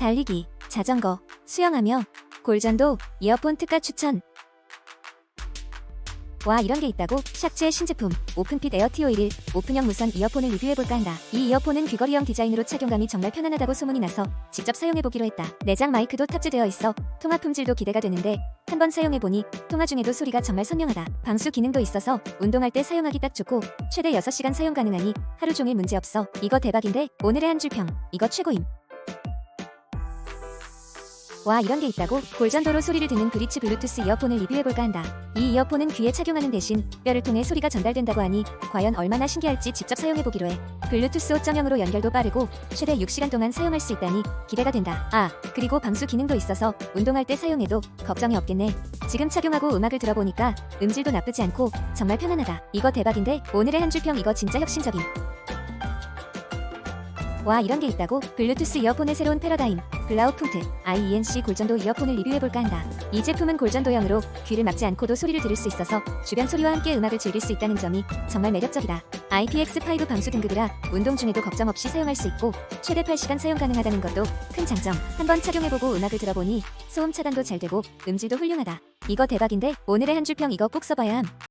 달리기, 자전거, 수영하며 골전도 이어폰 특가 추천. 와 이런 게 있다고? 샥츠의 신제품 오픈핏 에어티오 1일 오픈형 무선 이어폰을 리뷰해볼까 한다. 이 이어폰은 귀걸이형 디자인으로 착용감이 정말 편안하다고 소문이 나서 직접 사용해보기로 했다. 내장 마이크도 탑재되어 있어 통화 품질도 기대가 되는데 한번 사용해보니 통화 중에도 소리가 정말 선명하다. 방수 기능도 있어서 운동할 때 사용하기 딱 좋고 최대 6시간 사용 가능하니 하루 종일 문제없어. 이거 대박인데 오늘의 한 줄평 이거 최고임. 와 이런 게 있다고? 골전도로 소리를 듣는 브리치 블루투스 이어폰을 리뷰해볼까 한다. 이 이어폰은 귀에 착용하는 대신 뼈를 통해 소리가 전달된다고 하니 과연 얼마나 신기할지 직접 사용해보기로 해. 블루투스 5.0으로 연결도 빠르고 최대 6시간 동안 사용할 수 있다니 기대가 된다. 아 그리고 방수 기능도 있어서 운동할 때 사용해도 걱정이 없겠네. 지금 착용하고 음악을 들어보니까 음질도 나쁘지 않고 정말 편안하다. 이거 대박인데 오늘의 한 줄 평 이거 진짜 혁신적임. 와 이런 게 있다고? 블루투스 이어폰의 새로운 패러다임 블라우풍트 IENC 골전도 이어폰을 리뷰해볼까 한다. 이 제품은 골전 도형으로 귀를 막지 않고도 소리를 들을 수 있어서 주변 소리와 함께 음악을 즐길 수 있다는 점이 정말 매력적이다. IPX5 방수 등급이라 운동 중에도 걱정 없이 사용할 수 있고 최대 8시간 사용 가능하다는 것도 큰 장점. 한번 착용해보고 음악을 들어보니 소음 차단도 잘 되고 음질도 훌륭하다. 이거 대박인데 오늘의 한 줄 평 이거 꼭 써봐야 함.